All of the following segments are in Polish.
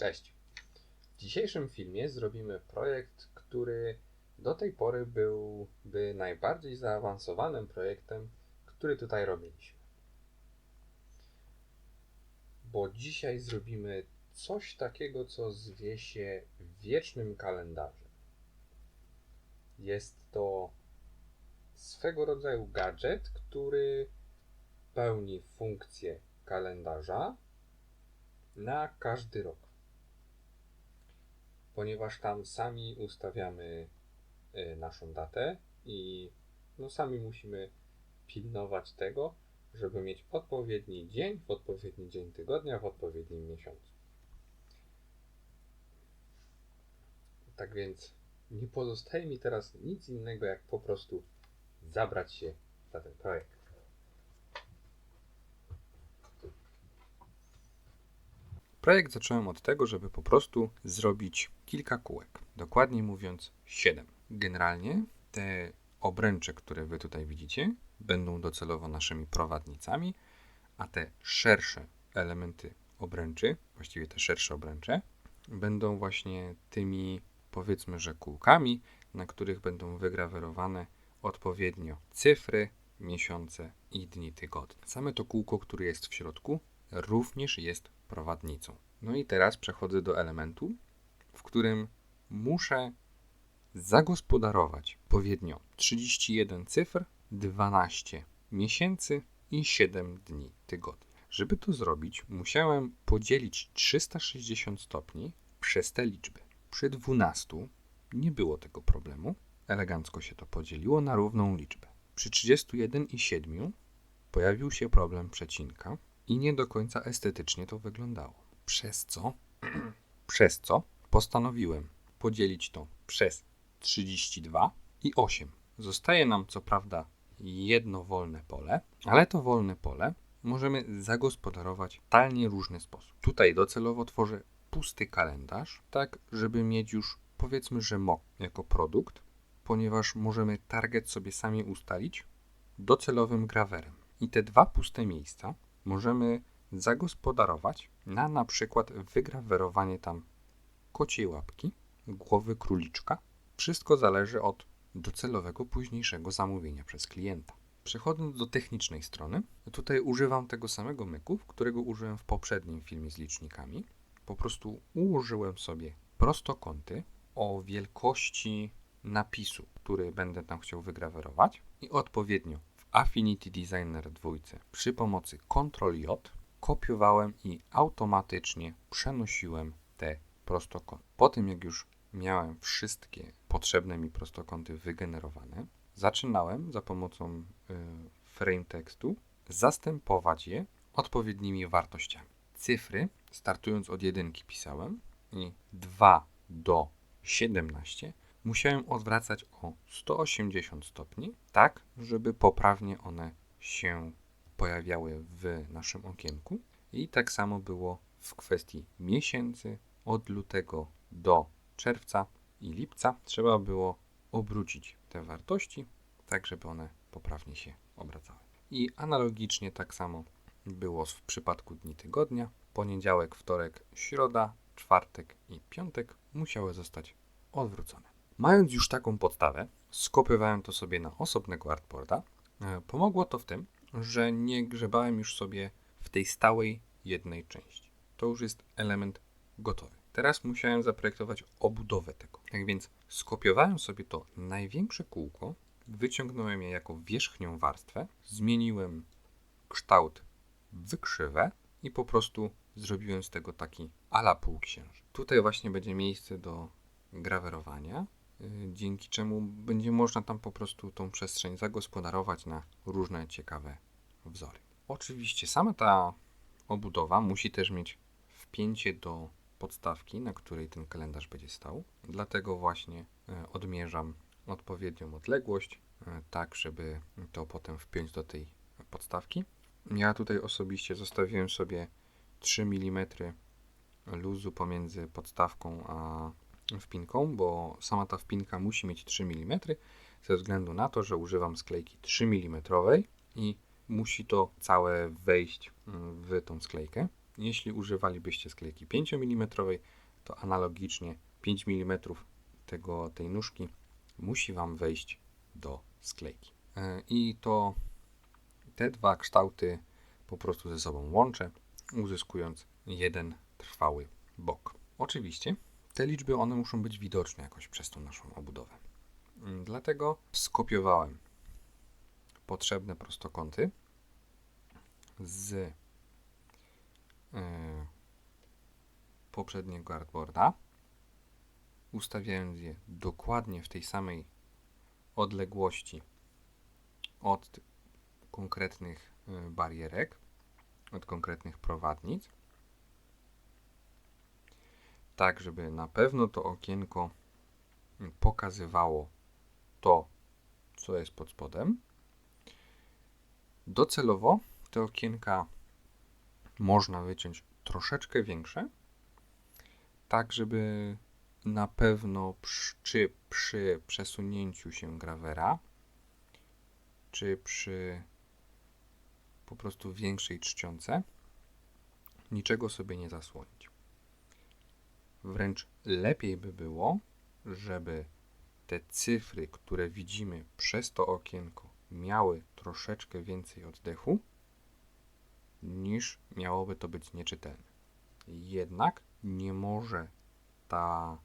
Cześć. W dzisiejszym filmie zrobimy projekt, który do tej pory byłby najbardziej zaawansowanym projektem, który tutaj robiliśmy. Bo dzisiaj zrobimy coś takiego, co zwie się wiecznym kalendarzem. Jest to swego rodzaju gadżet, który pełni funkcję kalendarza na każdy rok. Ponieważ tam sami ustawiamy y, naszą datę i no sami musimy pilnować tego, żeby mieć odpowiedni dzień w odpowiedni dzień tygodnia w odpowiednim miesiącu. Tak więc nie pozostaje mi teraz nic innego, jak po prostu zabrać się za ten projekt. Projekt zacząłem od tego, żeby po prostu zrobić kilka kółek. Dokładniej mówiąc, 7. Generalnie te obręcze, które Wy tutaj widzicie, będą docelowo naszymi prowadnicami, a te szersze elementy obręczy, właściwie te szersze obręcze, będą właśnie tymi, powiedzmy, że kółkami, na których będą wygrawerowane odpowiednio cyfry, miesiące i dni tygodnia. Same to kółko, które jest w środku, również jest prowadnicą. No i teraz przechodzę do elementu, w którym muszę zagospodarować odpowiednio 31 cyfr, 12 miesięcy i 7 dni tygodnia. Żeby to zrobić, musiałem podzielić 360 stopni przez te liczby. Przy 12 nie było tego problemu, elegancko się to podzieliło na równą liczbę. Przy 31 i 7 pojawił się problem przecinka, i nie do końca estetycznie to wyglądało. Przez co, przez co postanowiłem podzielić to przez 32 i 8. Zostaje nam co prawda jedno wolne pole, ale to wolne pole możemy zagospodarować w talnie różny sposób. Tutaj docelowo tworzę pusty kalendarz, tak żeby mieć już powiedzmy, że MOK jako produkt, ponieważ możemy target sobie sami ustalić docelowym grawerem. I te dwa puste miejsca możemy zagospodarować na na przykład wygrawerowanie tam kociej łapki, głowy króliczka. Wszystko zależy od docelowego późniejszego zamówienia przez klienta. Przechodząc do technicznej strony, tutaj używam tego samego myku, którego użyłem w poprzednim filmie z licznikami. Po prostu ułożyłem sobie prostokąty o wielkości napisu, który będę tam chciał wygrawerować i odpowiednio Affinity Designer 2 przy pomocy Ctrl J kopiowałem i automatycznie przenosiłem te prostokąty. Po tym jak już miałem wszystkie potrzebne mi prostokąty wygenerowane, zaczynałem za pomocą y, frame tekstu zastępować je odpowiednimi wartościami. Cyfry, startując od jedynki pisałem i 2 do 17 musiałem odwracać o 180 stopni, tak, żeby poprawnie one się pojawiały w naszym okienku. I tak samo było w kwestii miesięcy od lutego do czerwca i lipca. Trzeba było obrócić te wartości, tak żeby one poprawnie się obracały. I analogicznie tak samo było w przypadku dni tygodnia. Poniedziałek, wtorek, środa, czwartek i piątek musiały zostać odwrócone. Mając już taką podstawę, skopiowałem to sobie na osobnego artboarda. E, pomogło to w tym, że nie grzebałem już sobie w tej stałej jednej części. To już jest element gotowy. Teraz musiałem zaprojektować obudowę tego. Tak więc skopiowałem sobie to największe kółko, wyciągnąłem je jako wierzchnią warstwę, zmieniłem kształt w krzywę i po prostu zrobiłem z tego taki ala półksiężyc. Tutaj właśnie będzie miejsce do grawerowania dzięki czemu będzie można tam po prostu tą przestrzeń zagospodarować na różne ciekawe wzory. Oczywiście sama ta obudowa musi też mieć wpięcie do podstawki, na której ten kalendarz będzie stał. Dlatego właśnie y, odmierzam odpowiednią odległość, y, tak żeby to potem wpiąć do tej podstawki. Ja tutaj osobiście zostawiłem sobie 3 mm luzu pomiędzy podstawką a wpinką, bo sama ta wpinka musi mieć 3 mm, ze względu na to, że używam sklejki 3 mm i musi to całe wejść mm, w tą sklejkę. Jeśli używalibyście sklejki 5 mm, to analogicznie 5 mm tego, tej nóżki musi Wam wejść do sklejki. E, I to te dwa kształty po prostu ze sobą łączę, uzyskując jeden trwały bok. Oczywiście te liczby one muszą być widoczne jakoś przez tą naszą obudowę. Mm, Dlatego skopiowałem potrzebne prostokąty z yy, poprzedniego artboarda, ustawiając je dokładnie w tej samej odległości od konkretnych y, barierek, od konkretnych prowadnic, tak żeby na pewno to okienko pokazywało to, co jest pod spodem. Docelowo te okienka można wyciąć troszeczkę większe, tak żeby na pewno przy, czy przy przesunięciu się grawera, czy przy po prostu większej czcionce niczego sobie nie zasłonić. Wręcz lepiej by było, żeby te cyfry, które widzimy przez to okienko, miały troszeczkę więcej oddechu, niż miałoby to być nieczytelne. Jednak nie może ta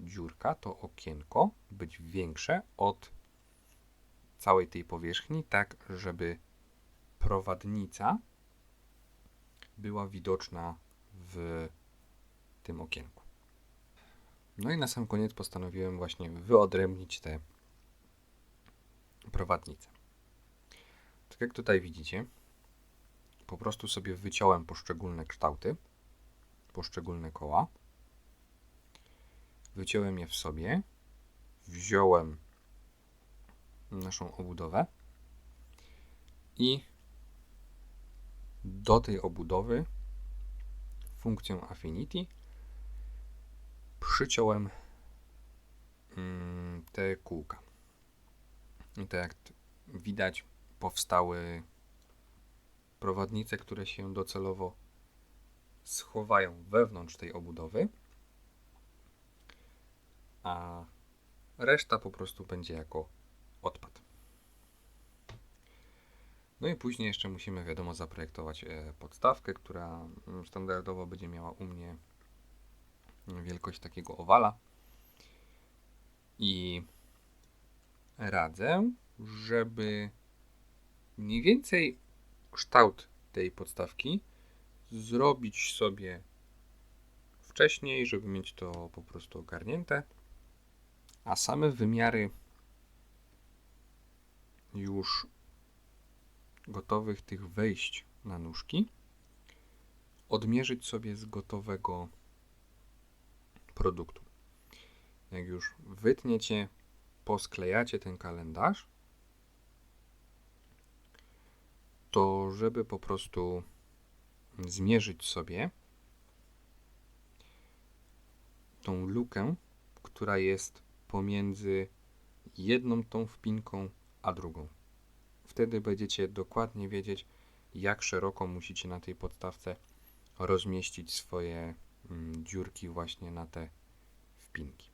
dziurka, to okienko być większe od całej tej powierzchni, tak żeby prowadnica była widoczna w tym okienku. No i na sam koniec postanowiłem właśnie wyodrębnić te prowadnice. Tak jak tutaj widzicie, po prostu sobie wyciąłem poszczególne kształty, poszczególne koła. Wyciąłem je w sobie, wziąłem naszą obudowę i do tej obudowy funkcją Affinity przyciąłem mm, te kółka. I tak jak widać, powstały prowadnice, które się docelowo schowają wewnątrz tej obudowy, a reszta po prostu będzie jako odpad. No i później jeszcze musimy, wiadomo, zaprojektować e, podstawkę, która mm, standardowo będzie miała u mnie wielkość takiego owala. I radzę, żeby mniej więcej kształt tej podstawki zrobić sobie wcześniej, żeby mieć to po prostu ogarnięte, a same wymiary już gotowych tych wejść na nóżki odmierzyć sobie z gotowego produktu. Jak już wytniecie, posklejacie ten kalendarz, to żeby po prostu zmierzyć sobie tą lukę, która jest pomiędzy jedną tą wpinką a drugą. Wtedy będziecie dokładnie wiedzieć, jak szeroko musicie na tej podstawce rozmieścić swoje dziurki właśnie na te wpinki.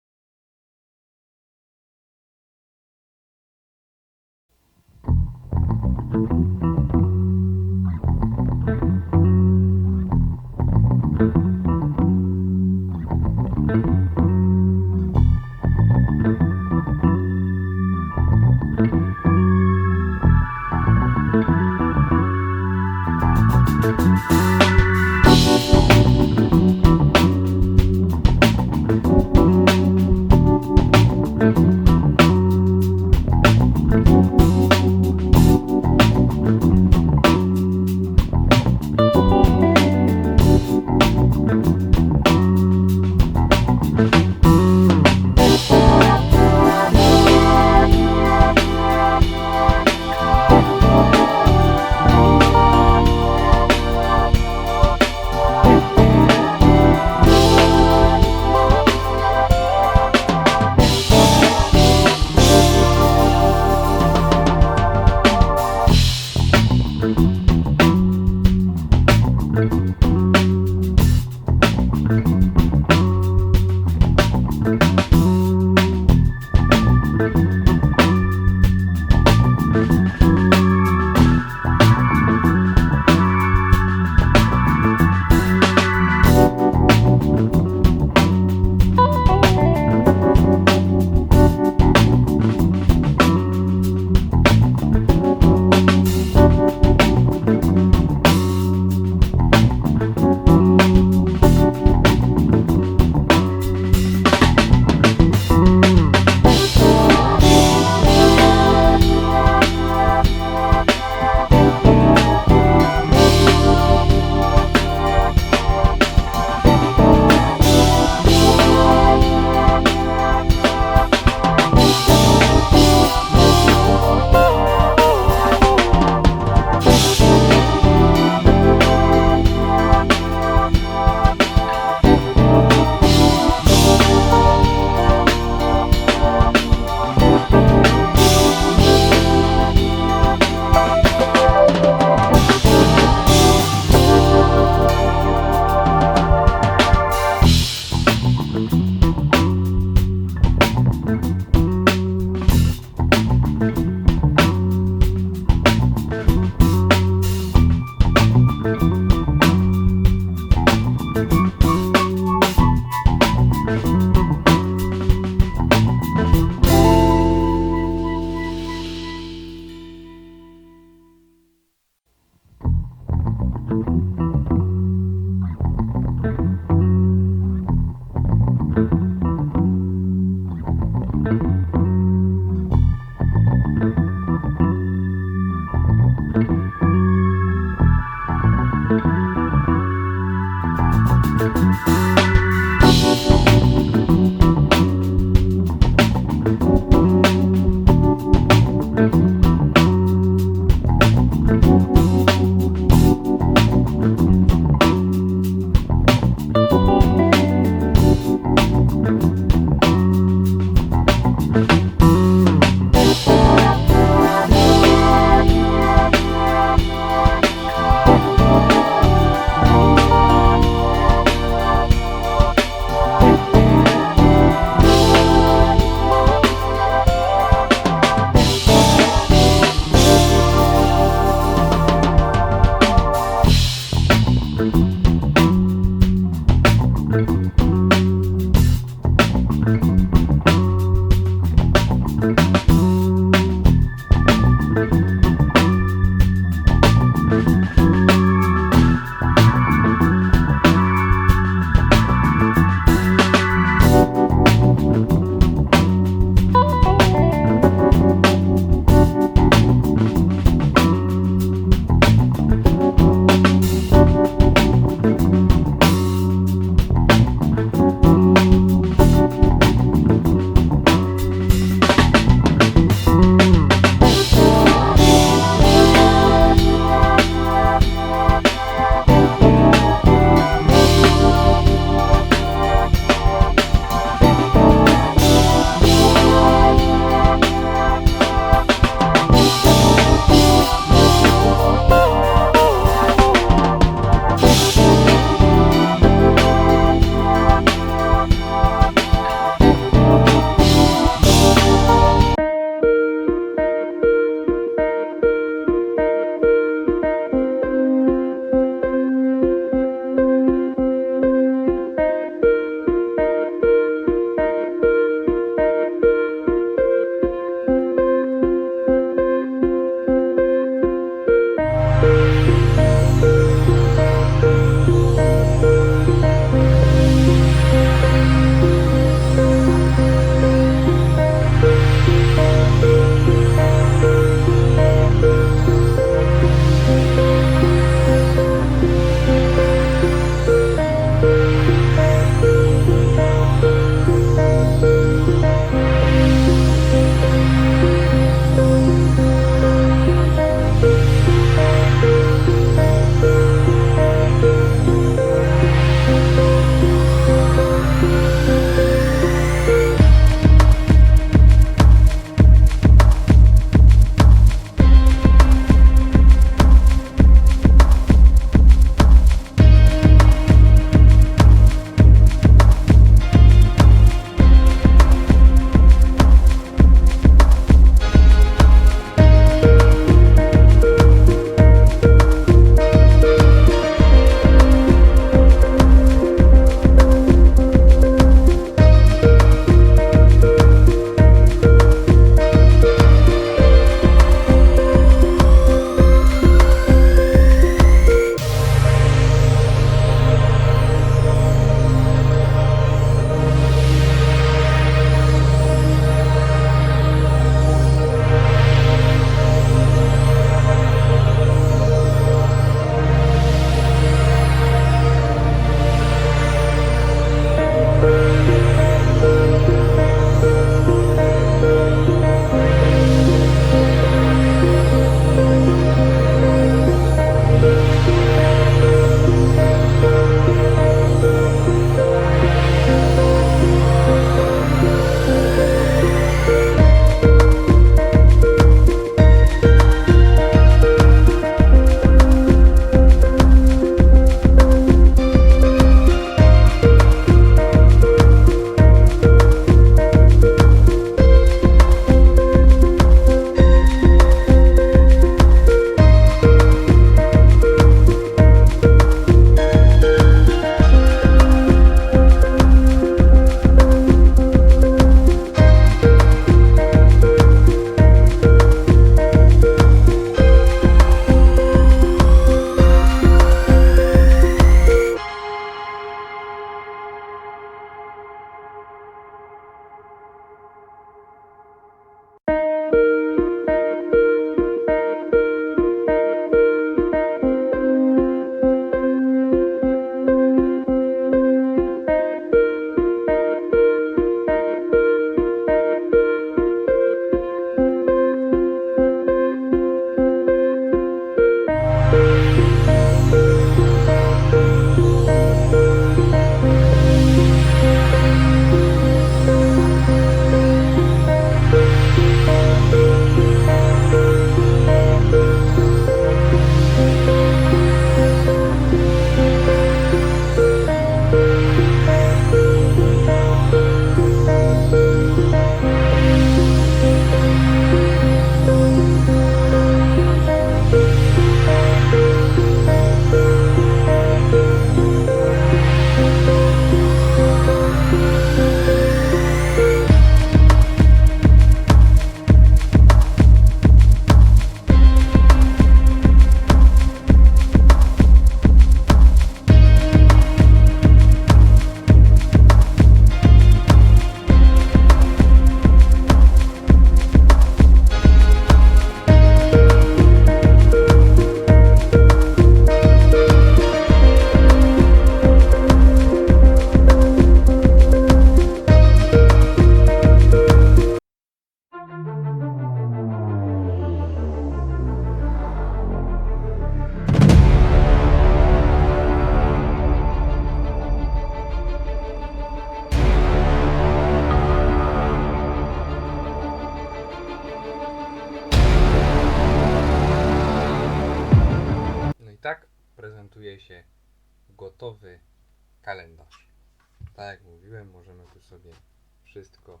Wszystko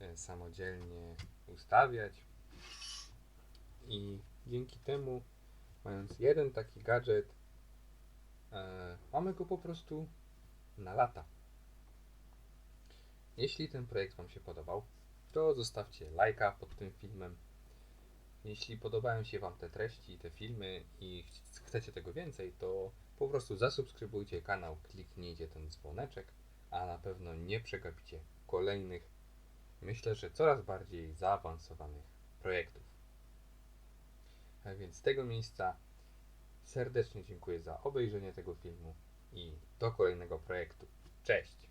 e, samodzielnie ustawiać i dzięki temu, mając jeden taki gadżet, e, mamy go po prostu na lata. Jeśli ten projekt Wam się podobał, to zostawcie lajka pod tym filmem. Jeśli podobają się Wam te treści, te filmy i ch- chcecie tego więcej, to po prostu zasubskrybujcie kanał, kliknijcie ten dzwoneczek, a na pewno nie przegapicie kolejnych, myślę, że coraz bardziej zaawansowanych projektów. A więc z tego miejsca serdecznie dziękuję za obejrzenie tego filmu i do kolejnego projektu. Cześć!